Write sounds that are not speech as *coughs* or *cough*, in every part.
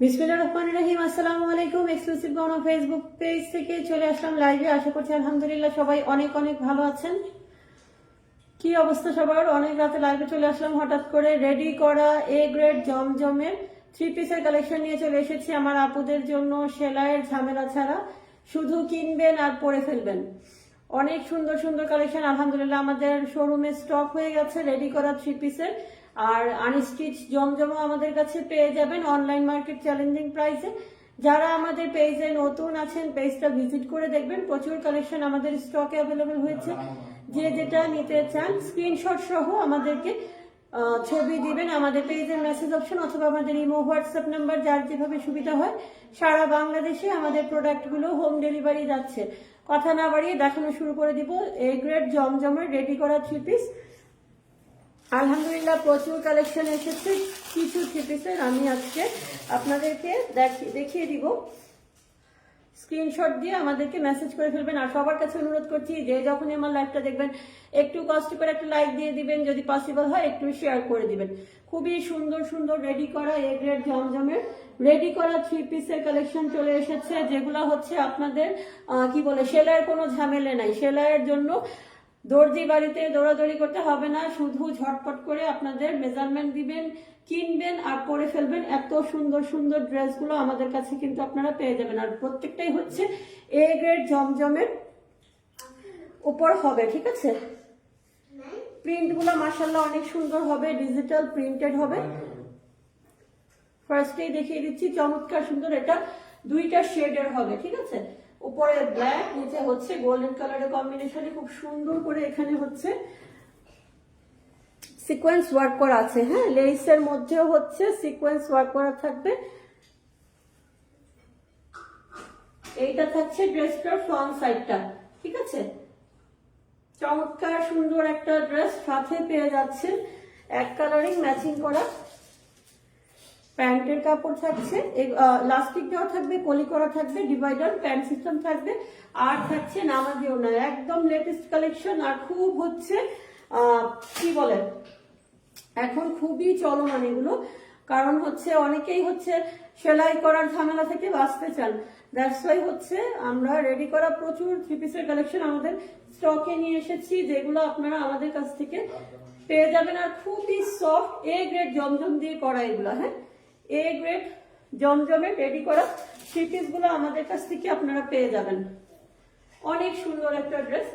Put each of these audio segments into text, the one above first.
বিসমিল্লাহির রহমানির রহিম। আসসালামু আলাইকুম এক্সক্লুসিভ গণ ফেসবুক পেজ থেকে চলে আসলাম লাইভে আশা করছি আলহামদুলিল্লাহ সবাই অনেক অনেক ভালো আছেন। কি অবস্থা সবার? অনেক রাতে লাইভে চলে আসলাম। হঠাৎ করে রেডি করা এ গ্রেড জমজমের থ্রি পিসের কালেকশন নিয়ে চলে এসেছি আমার আপুদের জন্য সেলাইয়ের ঝামেলা ছাড়া। শুধু কিনবেন আর পরে ফেলবেন। অনেক সুন্দর সুন্দর কালেকশন আলহামদুলিল্লাহ আমাদের শোরুমে স্টক হয়ে গেছে রেডি করা থ্রি পিসের আর আনস্টিচ জমজমও আমাদের কাছে পেয়ে যাবেন অনলাইন মার্কেট চ্যালেঞ্জিং প্রাইসে যারা আমাদের পেজে নতুন আছেন পেজটা ভিজিট করে দেখবেন। প্রচুর কালেকশন আমাদের স্টকে অ্যাভেলেবেল হয়েছে। যে যেটা নিতে চান স্ক্রিনশট সহ আমাদেরকে ছবি দিবেন। আমাদের পেজের মেসেজ অপশন অথবা আমাদের ইমো হোয়াটসঅ্যাপ নাম্বার যার যেভাবে সুবিধা হয়, সারা বাংলাদেশে আমাদের প্রোডাক্টগুলো হোম ডেলিভারি যাচ্ছে। কথা না বাড়িয়ে দেখানো শুরু করে দিব। এ গ্রেড জমজমের রেডি করা থ্রি পিস আলহামদুলিল্লাহ, প্রচুর কালেকশন এসেছে, কিছু থ্রি পিসের আমি আজকে আপনাদেরকে দেখি- দেখিয়ে দিব। স্ক্রিনশট দিয়ে আমাদেরকে মেসেজ করে ফেলবেন। আর সবার কাছে অনুরোধ করছি যে, যখনই আমার লাইভটা দেখবেন, একটু কষ্ট করে একটা লাইক দিয়ে দিবেন। যদি পসিবল হয়, একটু শেয়ার করে দিবেন। খুবই সুন্দর সুন্দর রেডি করা এ গ্রেড জমজমের রেডি করা থ্রি পিসের কালেকশন চলে এসেছে, যেগুলো হচ্ছে আপনাদের কি বলে, সেলাইয়ের কোনো ঝামেলে নাই। সেলাইয়ের জন্য দর্জি বাড়িতে দৌড়াদৌড়ি করতে হবে না, শুধু ঝটপট করে আপনাদের মেজারমেন্ট দিবেন, কিনবেন আর পরে ফেলবেন। এত সুন্দর সুন্দর ড্রেসগুলো আমাদের কাছে কিন্তু আপনারা পেয়ে যাবেন। আর প্রত্যেকটাই হচ্ছে এ গ্রেড জমজমের উপর হবে, ঠিক আছে? প্রিন্টগুলো মাসাল্লাহ অনেক সুন্দর হবে ডিজিটাল প্রিন্টেড হবে। ফার্স্টেই দেখিয়ে দিচ্ছি, চমৎকার সুন্দর এটা দুইটা শেডের হবে, ঠিক আছে? উপরে ব্ল্যাক নিচে হচ্ছে গোল্ডেন কালারের কম্বিনেশনে খুব সুন্দর করে এখানে হচ্ছে সিকোয়েন্স ওয়ার্ক করা আছে। হ্যাঁ লেসের মধ্যেও হচ্ছে সিকোয়েন্স ওয়ার্ক করা থাকবে। এইটা থাকছে ড্রেসটার ফ্রন্ট সাইডটা ঠিক আছে? চমৎকার সুন্দর একটা ড্রেস সাথে পেয়ে যাচ্ছেন এক কালারিং ম্যাচিং করা। প্যান্টের কাপড় থাকছে লাস্টিক দেওয়া থাকবে কলি করা থাকবে, ডিভাইডার, প্যান্ট সিস্টেম থাকবে, আর থাকছে নামাজিও না একদম লেটেস্ট কালেকশন আর খুব হচ্ছে কি বলে, এখন খুবই চলমান এগুলো, কারণ হচ্ছে অনেকেই হচ্ছে সেলাই করার ঝামেলা থেকে বাঁচতে চান। দ্যাটস ওয়াই হচ্ছে আমরা রেডি করা প্রচুর থ্রি পিসের কালেকশন আমাদের স্টকে নিয়ে এসেছি, যেগুলো আপনারা আমাদের কাছ থেকে পেয়ে যাবেন, আর খুবই সফট এ গ্রেড জমজম দিয়ে করা এগুলো হ্যাঁ? এ গ্রেড জমজমে রেডি করা থ্রি আমাদের কাছ থেকে আপনারা পেয়ে যাবেন। অনেক সুন্দর একটা ড্রেস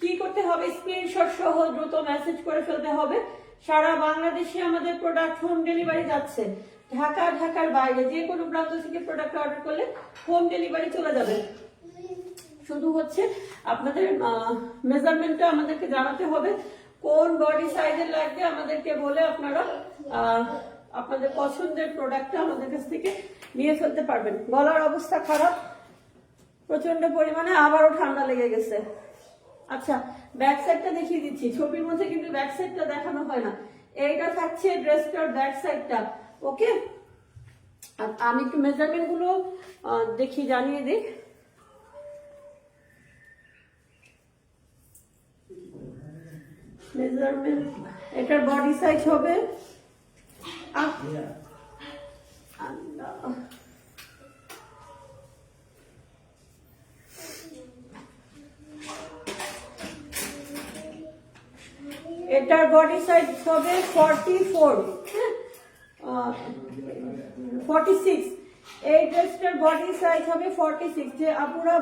কি করতে হবে? স্ক্রিনশট সহ দ্রুত মেসেজ করে ফেলতে হবে। সারা বাংলাদেশে আমাদের প্রোডাক্ট হোম ডেলিভারি যাচ্ছে। ঢাকা, ঢাকার বাইরে যে কোনো প্রান্ত থেকে প্রোডাক্ট অর্ডার করলে হোম ডেলিভারি চলে যাবে। শুধু হচ্ছে আপনাদের মেজারমেন্টটা আমাদেরকে জানাতে হবে। কোন বডি সাইজের লাগবে আমাদেরকে বলে আপনারা আপনাদের পছন্দের প্রোডাক্টটা আমাদের কাছ থেকে নিয়ে ফেলতে পারবেন। গলার অবস্থা খারাপ প্রচণ্ড পরিমাণে আবারও ঠান্ডা লেগে গেছে। আচ্ছা ব্যাক সাইডটা দেখিয়ে দিচ্ছি। ছবির মধ্যে কিন্তু ব্যাক সাইডটা দেখানো হয় না। এইটা থাকছে ড্রেসটার ব্যাক সাইডটা ওকে? আর আমি একটু মেজারমেন্টগুলো দেখি, জানিয়ে দিই। মেজারমেন্ট এটার বডি সাইজ হবে আপ- আল্লাহ। এটার বডি সাইজ হবে ফর্টি ফোর ফর্টি সিক্স এই ড্রেসটার বডি সাইজ হবে ফর্টি সিক্স যে আপুরা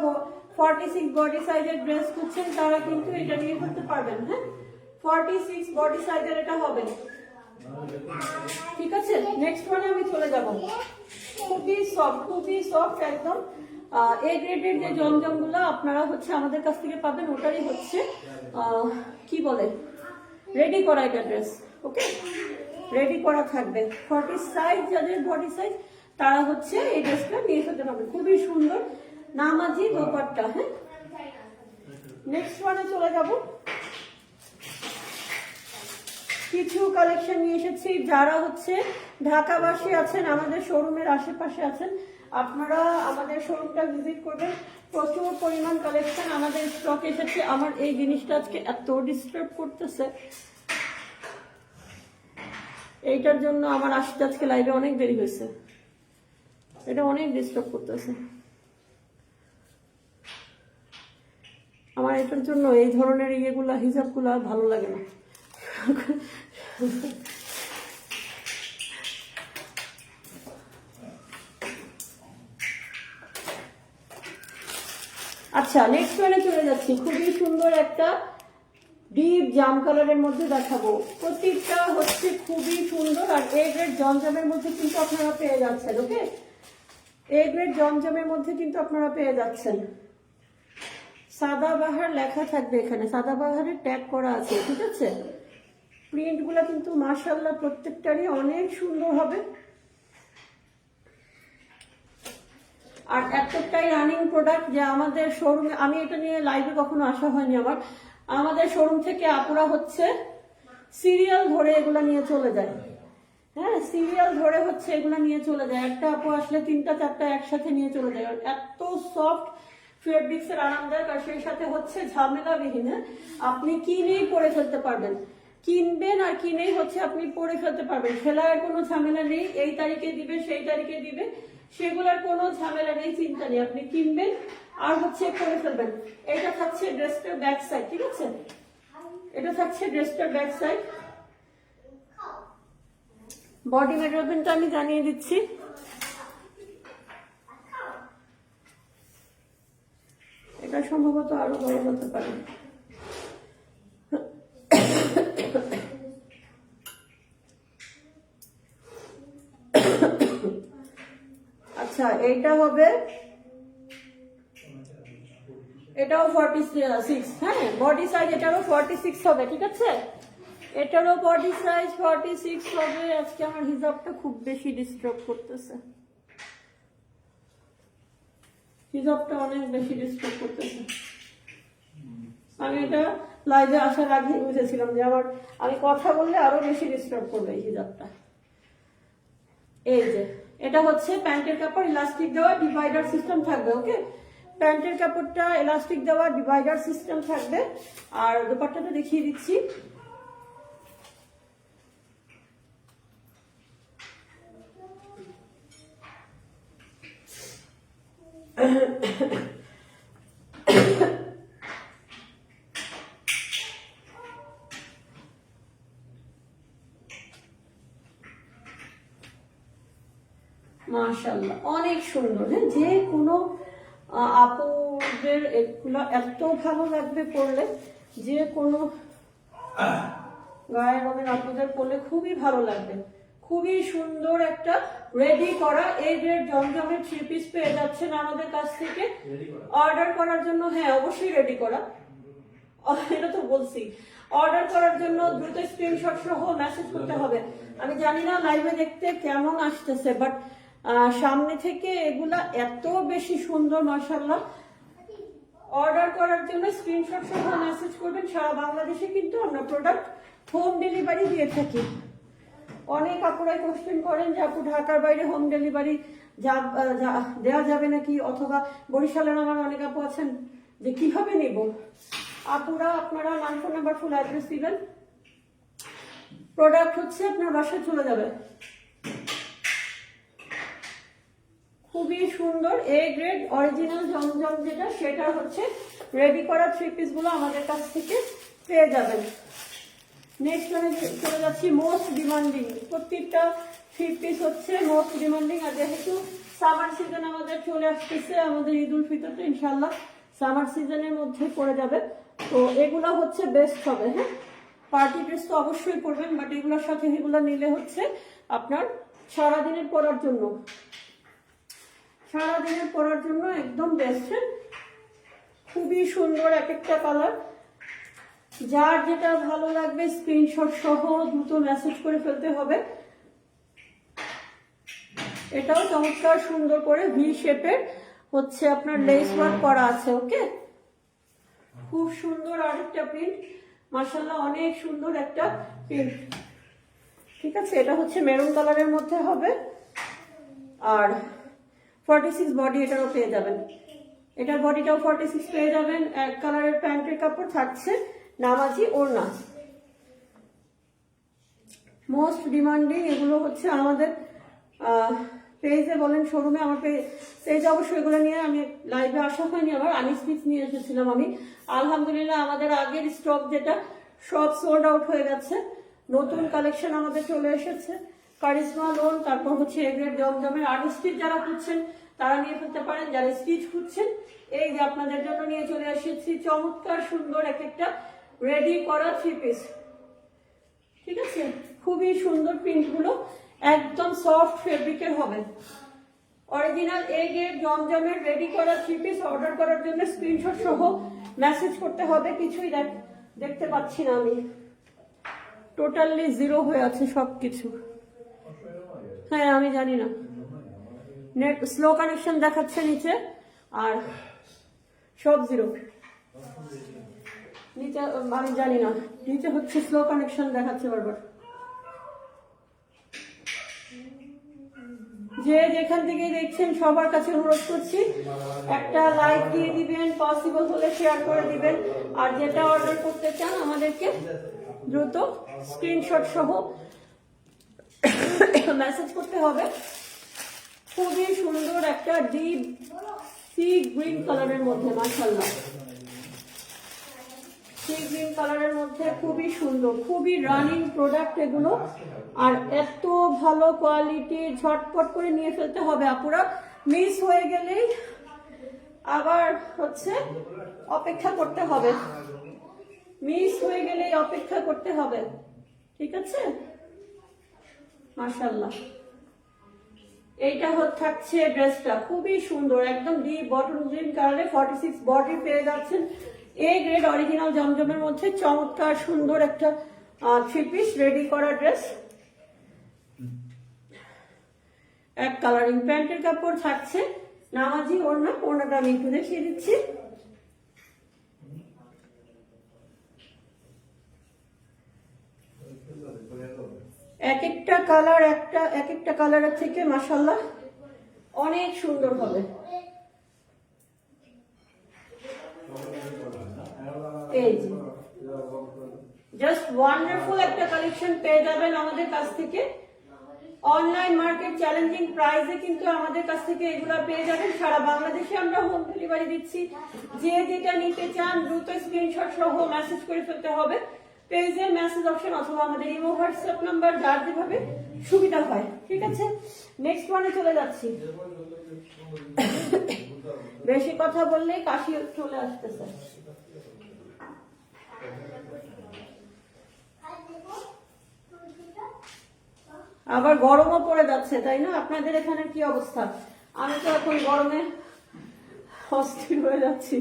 ফর্টি সিক্স বডি সাইজের ড্রেস খুঁজছেন, তারা কিন্তু এটা নিয়ে করতে পারবেন হ্যাঁ? ফর্টি সিক্স বডি সাইজের এটা হবে ঠিক আছে? নেক্সট ওয়ানে আমি চলে যাব। খুবই সফট খুবই সফট একদম। এ গ্রেডের যে জমজমগুলো আপনারা হচ্ছে আমাদের কাছ থেকে পাবেন, ওটারই হচ্ছে কি বলে? রেডি করা এটা ড্রেস ওকে রেডি করা থাকবে। ফর্টি সাইজ যাদের বডি সাইজ তারা হচ্ছে এই ড্রেসটা নিয়ে ফেলতে পারবে। খুবই সুন্দর, নামাজি দোপাট্টা হ্যাঁ? নেক্সট ওয়ানে চলে যাব। কিছু কালেকশন নিয়ে এসেছি। যারা হচ্ছে ঢাকাবাসী আছেন, আমাদের শোরুমের আশেপাশে আছেন, আপনারা আমাদের শোরুমটা ভিজিট করবেন। প্রচুর পরিমাণ কালেকশন আমাদের স্টক এসেছে। আমার এই জিনিসটা আজকে এত ডিস্টার্ব করতেছে। এইটার জন্য আমার আসতে আজকে লাইভে অনেক দেরি হয়েছে। এটা অনেক ডিস্টার্ব করতেছে। আমার এটার জন্য এই ধরনের ইয়েগুলা হিজাবগুলো আর ভালো লাগে না। আচ্ছা নেক্সট ওয়ানে চলে যাচ্ছি। খুবই সুন্দর একটা ডিপ জাম কালারের মধ্যে দেখাবো। প্রত্যেকটা হচ্ছে খুবই সুন্দর আর এ গ্রেড জমজমের মধ্যে কিন্তু আপনারা পেয়ে যাচ্ছেন ওকে এ গ্রেড জমজমের মধ্যে কিন্তু আপনারা পেয়ে যাচ্ছেন। সাদাবাহার লেখা থাকবে এখানে। সাদাবাহারের ট্যাগ করা আছে, ঠিক আছে? প্রিন্টগুলো কিন্তু মাশাল্লাহ প্রত্যেকটারই অনেক সুন্দর হবে। আর এতটাই রানিং প্রোডাক্ট যে আমাদের শোরুমে আমি এটা নিয়ে লাইভে কখনো আসা হয়নি আমার। আমাদের শোরুম থেকে আপুরা হচ্ছে সিরিয়াল ধরে এগুলো নিয়ে চলে যায়। হ্যাঁ সিরিয়াল ধরে হচ্ছে এগুলো নিয়ে চলে যায়। একটা আপু আসলে তিনটা, চারটা একসাথে নিয়ে চলে যায়। এত সফট ফেব্রিক্স এর আরামদায়ক। আর সেই সাথে হচ্ছে ঝামেলাবিহীন হ্যাঁ? আপনি কিনেই পরে ফেলতে পারবেন। কিনবেন আর কিনেই হচ্ছে আপনি পরে ফেলতে পারবেন। সেলাইয়ের কোনো ঝামেলা নেই, এই তারিখে দিবে, সেই তারিখে দিবে, সেগুলোর কোনো ঝামেলা নেই, চিন্তা নেই। আপনি কিনবেন আর হচ্ছে পরে ফেলবেন। এটা থাকছে ড্রেসটার ব্যাক সাইড, ঠিক আছে? এটা থাকছে ড্রেসটার ব্যাক সাইড। বডি মেজারমেন্টটা আমি জানিয়ে দিচ্ছি। এটা সম্ভবত আরও বড় হতে পারে আচ্ছা এইটা হবে, এটাও ফর্টি সিক্স হ্যাঁ বডি সাইজ এটারও ফর্টি সিক্স হবে, ঠিক আছে? এটারও বডি সাইজ ফর্টি সিক্স হবে, আজকে আমার হিসাবটা খুব বেশি ডিস্টার্ব করতেছে। হিসাবটা অনেক বেশি ডিস্টার্ব করতেছে। আমি এটা লাইভে আসার আগে বুঝেছিলাম যে আমার, আমি কথা বললে আরও বেশি ডিস্টার্ব করবে এই হিসাবটা এই যে এটা হচ্ছে প্যান্টের কাপড় ইলাস্টিক দেওয়া ডিভাইডার সিস্টেম থাকবে ওকে প্যান্টের কাপড়টা ইলাস্টিক দেওয়া ডিভাইডার সিস্টেম থাকবে। আর দোপাট্টাটা দেখিয়ে দিচ্ছি। মাশাল্লাহ অনেক সুন্দর। হ্যাঁ যে কোনো আপুদের এগুলো এত ভালো লাগবে পড়লে যে কোনো গায়ের রঙের আপুদের পড়লে খুবই ভালো লাগবে। খুবই সুন্দর একটা রেডি করা এই গ্রেড জমজমের থ্রি পিস পেয়ে যাচ্ছেন আমাদের কাছ থেকে। অর্ডার করার জন্য হ্যাঁ অবশ্যই রেডি করা। এটা তো বলছি। অর্ডার করার জন্য দ্রুত স্ক্রিনশট সহ মেসেজ করতে হবে। আমি জানি না লাইভে দেখতে কেমন আসতেছে বাট সামনে থেকে এগুলা এত বেশি সুন্দর মাসাল্লাহ অর্ডার করার জন্য স্ক্রিনশট সহ মেসেজ করবেন। সারা বাংলাদেশে কিন্তু আমরা প্রোডাক্ট হোম ডেলিভারি দিয়ে থাকি। অনেক আপুরাই কোশ্চেন করেন যে, আপু, ঢাকার বাইরে হোম ডেলিভারি যা দেওয়া যাবে নাকি? অথবা বরিশালের আমার অনেক আপু আছেন, যে কীভাবে নেব? আপুরা, আপনারা নাম ফোন নাম্বার ফুল অ্যাড্রেস দিবেন। প্রোডাক্ট হচ্ছে আপনার বাসায় চলে যাবে। খুবই সুন্দর এ গ্রেড অরিজিনাল জমজম যেটা, সেটা হচ্ছে রেডি করা থ্রি পিসগুলো আমাদের কাছ থেকে পেয়ে যাবেন। নেক্সট মানে চলে যাচ্ছি মোস্ট ডিমান্ডিং প্রত্যেকটা থ্রি পিস হচ্ছে মোস্ট ডিমান্ডিং আর যেহেতু সামার সিজন আমাদের চলে আসতেছে, আমাদের ঈদ উল ফিতর তো ইনশাল্লাহ সামার সিজনের মধ্যে পড়ে যাবে। তো এগুলো হচ্ছে বেস্ট হবে হ্যাঁ? পার্টি ড্রেস তো অবশ্যই পরবেন বাট এগুলোর সাথে এগুলো নিলে হচ্ছে আপনার সারাদিনের পরার জন্য। সারাদিনের পরার জন্য একদম বেস্ট খুবই সুন্দর এক একটা কালার যার যেটা ভালো লাগবে স্ক্রিনশট সহ দ্রুত মেসেজ করে ফেলতে হবে। এটাও চমৎকার সুন্দর করে ভি শেপের হচ্ছে আপনার লেস ওয়ার্ক করা আছে ওকে খুব সুন্দর আরেকটা প্রিন্ট মার্শাল্লাহ অনেক সুন্দর একটা প্রিন্ট ঠিক আছে, এটা হচ্ছে মেরুন কালারের মধ্যে হবে। আর ফর্টি সিক্স বডি এটারও পেয়ে যাবেন। এটার বডিটাও ফর্টি সিক্স পেয়ে যাবেন। এক কালারের প্যান্টের কাপড় থাকছে নামাজি ওড়না। মোস্ট ডিমান্ডিং এগুলো হচ্ছে আমাদের পেজে বলেন শোরুমে আমার পেজে অবশ্যই এগুলো নিয়ে আমি লাইভে আসা হয়নি আমার আনি স্পিচ নিয়ে এসেছিলাম আমি। আলহামদুলিল্লাহ আমাদের আগের স্টক যেটা, সব সোল্ড আউট হয়ে গেছে। নতুন কালেকশন আমাদের চলে এসেছে। কারিজমা লোন, তারপর হচ্ছে এগ্রেড জমজমের আরও স্টিচ যারা খুঁজছেন, তারা নিয়ে ফেলতে পারেন। যারা স্টিচ খুঁজছেন, এই যে আপনাদের জন্য নিয়ে চলে এসেছি। চমৎকার, সুন্দর এক একটা রেডি করা থ্রি পিস ঠিক আছে? খুবই সুন্দর প্রিন্টগুলো একদম সফট ফেব্রিকের হবে। অরিজিনাল এ গেট জমজমের রেডি করা থ্রি পিস অর্ডার করার জন্য স্ক্রিনশট সহ মেসেজ করতে হবে। কিছুই দেখ- দেখতে পাচ্ছি না আমি। টোটালি জিরো হয়ে আছে সব কিছু হ্যাঁ আমি জানি না। নেট স্লো কানেকশন দেখাচ্ছে নিচে, আর সব জিরো নিচে, আমি জানি না। নিচে হচ্ছে স্লো কানেকশন দেখাচ্ছে বারবার। যে যেখান থেকে দেখছেন, সবার কাছে অনুরোধ করছি, একটা লাইক দিয়ে দিবেন পসিবল হলে শেয়ার করে দিবেন। আর যেটা অর্ডার করতে চান আমাদেরকে, দ্রুত স্ক্রিনশট সহ *coughs* মেসেজ করতে হবে। খুবই সুন্দর একটা ডিপ সি গ্রিন কালারের মধ্যে মাশাল্লাহ সি গ্রিন কালারের মধ্যে খুবই সুন্দর, খুবই রানিং প্রোডাক্ট এগুলো। আর এত ভালো কোয়ালিটি ঝটপট করে নিয়ে ফেলতে হবে আপুরা। মিস হয়ে গেলেই আবার হচ্ছে অপেক্ষা করতে হবে। মিস হয়ে গেলেই অপেক্ষা করতে হবে। ঠিক আছে? মাশাল্লাহ এইটা হচ্ছে ড্রেসটা খুবই সুন্দর, একদম ডিপ বটল গ্রিন কালারে ফর্টি সিক্স বডি পেয়ে যাচ্ছেন। এ গ্রেড অরিজিনাল জমজমের মধ্যে চমৎকার সুন্দর একটা থ্রি পিস রেডি করা ড্রেস। এক কালারিং প্যান্টের কাপড় থাকছে। নামাজি ওড়না, ওড়নাটা আমি একটু দেখিয়ে দিচ্ছি। এক একটা কালার একটা এক একটা কালারের থেকে মাসাল্লাহ অনেক সুন্দর হবে। এই জাস্ট ওয়ান্ডারফুল একটা কালেকশন পেয়ে যাবেন আমাদের কাছ থেকে। অনলাইন মার্কেট চ্যালেঞ্জিং প্রাইসে কিন্তু আমাদের কাছ থেকে এগুলো পেয়ে যাবেন। সারা বাংলাদেশে আমরা হোম ডেলিভারি দিচ্ছি। যে যেটা নিতে চান, দ্রুত স্ক্রিনশট সহ মেসেজ করে ফেলতে হবে। পেজে মেসেজ অপশন অথবা আমাদের ইমো হোয়াটসঅ্যাপ নাম্বার যার যেভাবে সুবিধা হয়, ঠিক আছে? নেক্সট ওয়ানে চলে যাচ্ছি। বেশি কথা বললেই কাশি চলে আসতেছে। আবার গরমও পড়ে যাচ্ছে, তাই না? আপনাদের এখানে কি অবস্থা? আমি তো এখন গরমে অস্থির হয়ে যাচ্ছি।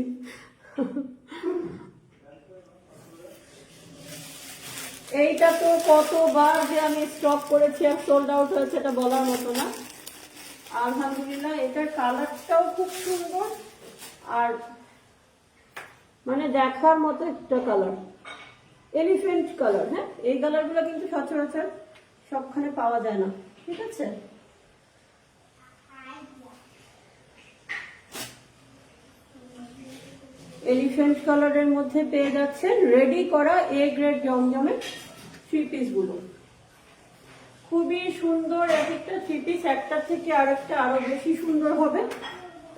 এইটা তো কতবার যে আমি স্টক করেছি আর সোল্ড আউট হয়েছে এটা বলার মতো না। আলহামদুলিল্লাহ, এটার কালারটাও খুব সুন্দর। আর মানে দেখার মতো একটা কালার এলিফেন্ট কালার হ্যাঁ? এই কালারগুলো কিন্তু সচরাচর সবখানে পাওয়া যায় না, ঠিক আছে? এলিফেন্ট কালারের মধ্যে পেয়ে যাচ্ছেন রেডি করা এ গ্রেড জমজমের থ্রি পিসগুলো খুবই সুন্দর এক একটা থ্রি পিস একটা থেকে আরেকটা আরও বেশি সুন্দর হবে।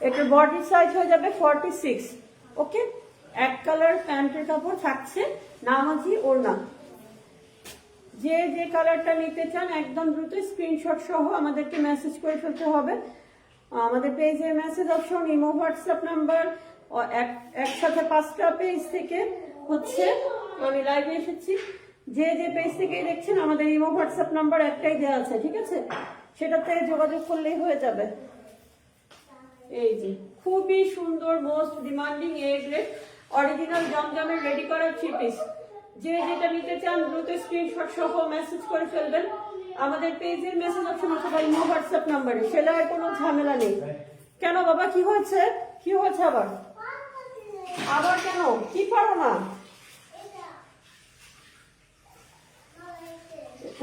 এটার বডি সাইজ হয়ে যাবে ফর্টি সিক্স ওকে এক কালার প্যান্টের কাপড় থাকছে, নামাজি ওড়না। যে যে কালারটা নিতে চান, একদম দ্রুত স্ক্রিনশট সহ আমাদেরকে মেসেজ করে ফেলতে হবে। আমাদের পেজে message option Imo WhatsApp number একসাথে পাঁচটা পেজ থেকে হচ্ছে আমি লাইভে এসেছি। যে যে পেজ থেকে দেখছেন, আমাদের ইমো হোয়াটসঅ্যাপ নাম্বার একটাই দেওয়া আছে, ঠিক আছে? সেটাতে যোগাযোগ করলেই হয়ে যাবে। এই যে, খুবই সুন্দর most demanding A grade original জমজমের রেডি করা থ্রি পিস যে, যেটা নিতে চান, দ্রুত স্ক্রিনশট সহ মেসেজ করে ফেলবেন। আমাদের পেজের মেসেজ অপশন অথবা ইমো হোয়াটসঅ্যাপ নাম্বারে সেলাইয়ের কোনো ঝামেলা নেই। কেন বাবা, কি হয়েছে? কি হয়েছে আবার? আবার কেন? কি পারো না?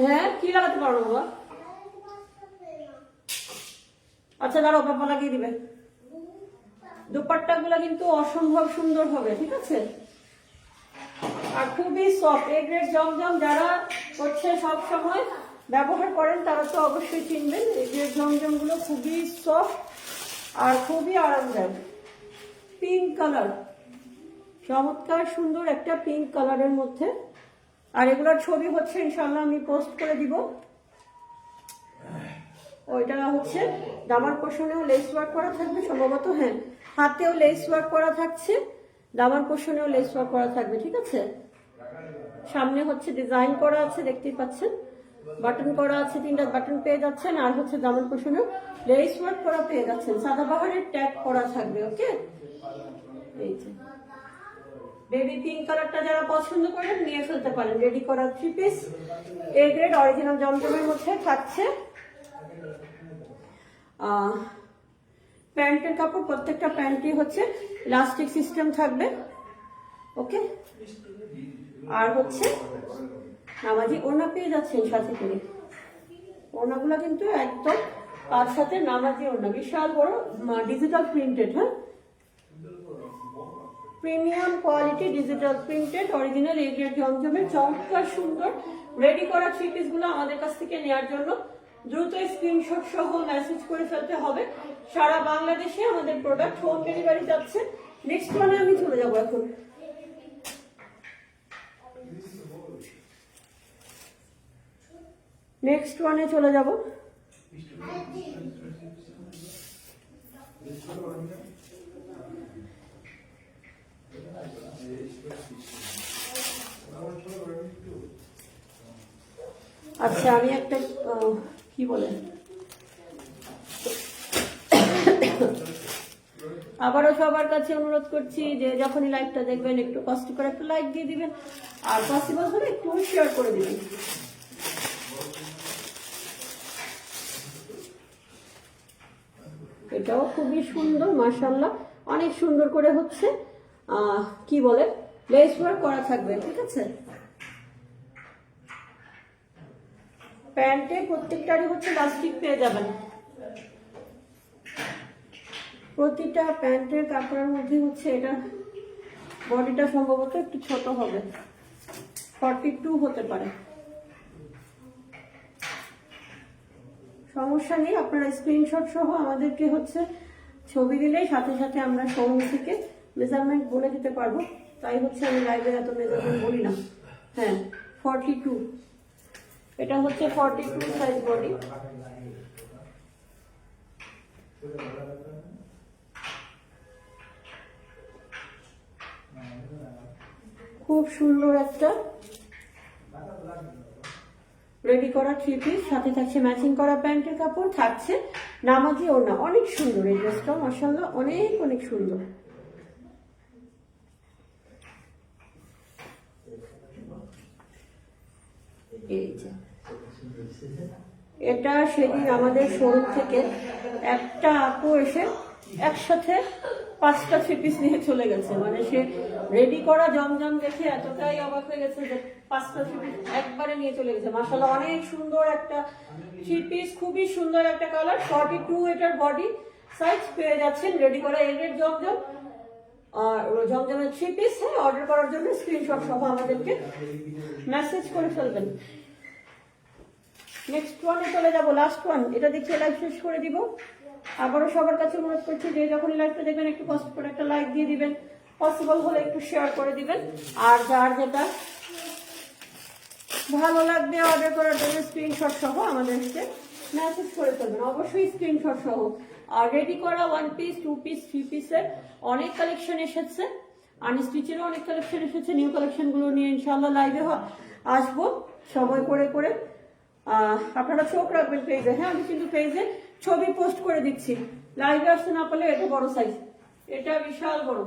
হ্যাঁ কি লাগাতে পারো বাবা? আচ্ছা দাঁড়াও পাপা লাগিয়ে দিবে। দুপাট্টা গুলা কিন্তু অসম্ভব সুন্দর হবে, ঠিক আছে? আর খুবই সফট এ গ্রেড জমজম যারা হচ্ছে সব সময় ব্যবহার করেন, তারা তো অবশ্যই চিনবেন এই গ্রেড জমজমগুলো খুবই সফট আর খুবই আরামদায়ক। পিঙ্ক কালার চমৎকার, সুন্দর একটা পিঙ্ক কালারের মধ্যে। আর এগুলোর ছবি হচ্ছে ইনশাল্লাহ আমি পোস্ট করে দিব। ওইটা হচ্ছে দামার পোষণেও লেস ওয়ার্ক করা থাকবে, সম্ভবত হ্যাঁ হাতেও লেস ওয়ার্ক করা থাকছে দামার পোষণেও লেস ওয়ার্ক করা থাকবে, ঠিক আছে? সামনে হচ্ছে ডিজাইন করা আছে, দেখতেই পাচ্ছেন। বাটন করা আছে, তিনটা বাটন পেয়ে যাচ্ছেন, আর হচ্ছে দামান পোষণেও লেস ওয়ার্ক করা পেয়ে যাচ্ছেন। সাদা বাহারের ট্যাগ করা থাকবে ওকে এই যে। বেবি পিঙ্ক কালারটা যারা পছন্দ করেন, নিয়ে ফেলতে পারেন। রেডি করা three piece A grade original জমজমের মধ্যে থাকছে। প্যান্টের কাপড়, প্রত্যেকটা প্যান্টই হচ্ছে ইলাস্টিক সিস্টেম থাকবে। ওকে আর হচ্ছে নামাজি ওনা পেয়ে যাচ্ছেন সাথে করে। ওনাগুলো কিন্তু একদম তার সাথে নামাজি ওনা বিশাল বড় ডিজিটাল প্রিন্টেড হ্যাঁ? Premium quality digital printed original এরিয়ার জমজমের চমৎকার সুন্দর রেডি করা থ্রি পিসগুলো আমাদের কাছ থেকে নেওয়ার জন্য দ্রুত স্ক্রিনশট সহ মেসেজ করে ফেলতে হবে সারা বাংলাদেশে আমাদের প্রোডাক্ট হোম ডেলিভারি যাচ্ছে নেক্সট ওয়ানে আমি চলে যাব এখন নেক্সট ওয়ানে চলে যাব আচ্ছা আমি একটা কি বলে? আবারও সবার কাছে অনুরোধ করছি যে যখনই লাইভটা দেখবেন, একটু কষ্ট করে একটু লাইক দিয়ে দিবেন, আর পসিবল হলে একটু শেয়ার করে দিবেন। এটাও খুবই সুন্দর মাশাল্লাহ অনেক সুন্দর করে হচ্ছে কি বলে? লেস ওয়ার্ক করা থাকবে, ঠিক আছে? প্যান্টে প্রত্যেকটারই হচ্ছে লাস্টিক পেয়ে যাবেন। প্রতিটা প্যান্টের কাপড়ের মধ্যে হচ্ছে এটা বডিটা সম্ভবত একটু ছোট হবে। ফর্টি টু হতে পারে। সমস্যা নেই, আপনারা স্ক্রিনশট সহ আমাদেরকে হচ্ছে ছবি দিলেই সাথে সাথে আমরা শোরুম থেকে মেজারমেন্ট বলে দিতে পারব। তাই হচ্ছে আমি লাইভে এত মেজারমেন্ট বলি না। হ্যাঁ ফর্টি টু এটা হচ্ছে ফর্টি টু সাইজ বডি খুব সুন্দর একটা। রেডি করা থ্রি পিস সাথে থাকছে ম্যাচিং করা প্যান্টের কাপড় থাকছে নামাজি ওনা অনেক সুন্দর এই ড্রেসটা মাসাল্লাহ অনেক অনেক সুন্দর। এই এটা সেদিন আমাদের শোরুম থেকে একটা আপু এসে একসাথে পাঁচটা থ্রি পিস নিয়ে চলে গেছে। মানে সে রেডি করা জমজম দেখে এতটাই অবাক হয়ে গেছে যে পাঁচটা থ্রি পিস একবারে নিয়ে চলে গেছে। মাসাল্লাহ অনেক সুন্দর একটা থ্রি পিস, খুবই সুন্দর একটা কালার। ফর্টি টু এটার বডি সাইজ পেয়ে যাচ্ছেন রেডি করা এগের জমজম। আর জমজমের থ্রি পিস হ্যাঁ অর্ডার করার জন্য স্ক্রিনশট সহ আমাদেরকে মেসেজ করে ফেলবেন। নেক্সট ওয়ানে চলে যাব লাস্ট ওয়ান এটা দেখে লাইভ শেষ করে দিব। আবারও সবার কাছে অনুরোধ করছি যে যখন লাইভটা দেখবেন, একটু কষ্ট করে একটা লাইক দিয়ে দিবেন। পসিবল হলে একটু শেয়ার করে দিবেন। আর যার যেটা ভালো লাগবে অর্ডার করার জন্য স্ক্রিনশট সহ আমাদেরকে মেসেজ করে ফেলবেন। অবশ্যই স্ক্রিনশট সহ। আর রেডি করা one piece two piece three পিসের অনেক কালেকশন এসেছে। আনস্টিচেরও অনেক কালেকশন এসেছে। নিউ কালেকশনগুলো নিয়ে ইনশাল্লাহ লাইভে আসব। সময় করে করে আপনারা চোখ রাখবেন পেজে হ্যাঁ আমি কিন্তু পেজে ছবি পোস্ট করে দিচ্ছি। লাইভে আসতে না পারলে এটা বড় সাইজ এটা বিশাল বড়।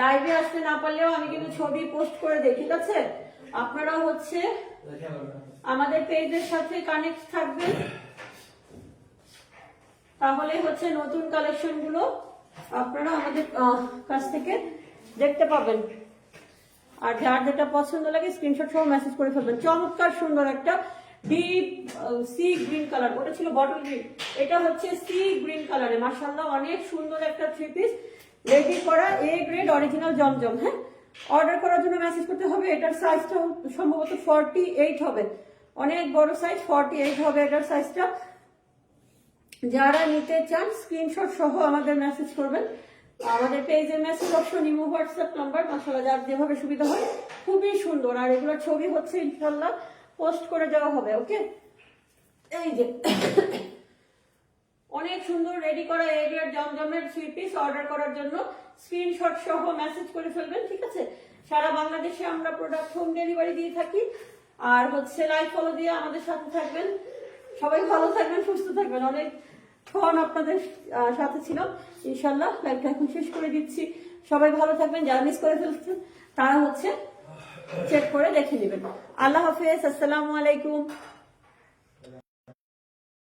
লাইভে আসতে না পারলেও আমি কিন্তু ছবি পোস্ট করে দিই, ঠিক আছে? আপনারা হচ্ছে আমাদের পেজের সাথে কানেক্ট থাকবেন। তাহলে হচ্ছে নতুন কালেকশনগুলো আপনারা আমাদের কাছ থেকে দেখতে পাবেন। আর যার যেটা পছন্দ লাগে স্ক্রিনশট সহ মেসেজ করে ফেলবেন। চমৎকার সুন্দর একটা ডিপ সি গ্রিন কালার ওটা ছিল বটল গ্রিন এটা হচ্ছে সি গ্রিন কালারে মার্শাল্লাহ অনেক সুন্দর একটা থ্রি পিস রেডি করা এ গ্রেড অরিজিনাল জমজম হ্যাঁ? অর্ডার করার জন্য মেসেজ করতে হবে। এটার সাইজটা সম্ভবত ফর্টি এইট হবে। অনেক বড় সাইজ ফর্টি এইট হবে এটার সাইজটা যারা নিতে চান স্ক্রিনশট সহ আমাদের মেসেজ করবেন। আমাদের পেজের message option Imo WhatsApp number মাসালা যার যেভাবে সুবিধা হয়, খুবই সুন্দর। আর এগুলোর ছবি হচ্ছে ইনশাল্লাহ পোস্ট করে দেওয়া হবে ওকে এই যে, অনেক সুন্দর রেডি করা এরিয়ার জমজমের থ্রি পিস অর্ডার করার জন্য স্ক্রিনশট সহ মেসেজ করে ফেলবেন, ঠিক আছে? সারা বাংলাদেশে আমরা প্রোডাক্ট হোম ডেলিভারি দিয়ে থাকি, আর হচ্ছে লাইভ ফলো দিয়ে আমাদের সাথে থাকবেন। সবাই ভালো থাকবেন, সুস্থ থাকবেন। অনেক ক্ষণ আপনাদের সাথে ছিল ইনশাল্লাহ লাইভটা এখন শেষ করে দিচ্ছি। সবাই ভালো থাকবেন, যারা মিস করে ফেলছেন, তারা হচ্ছে চেক করে দেখে নেবেন। আল্লাহ হাফেজ, আসসালামু আলাইকুম।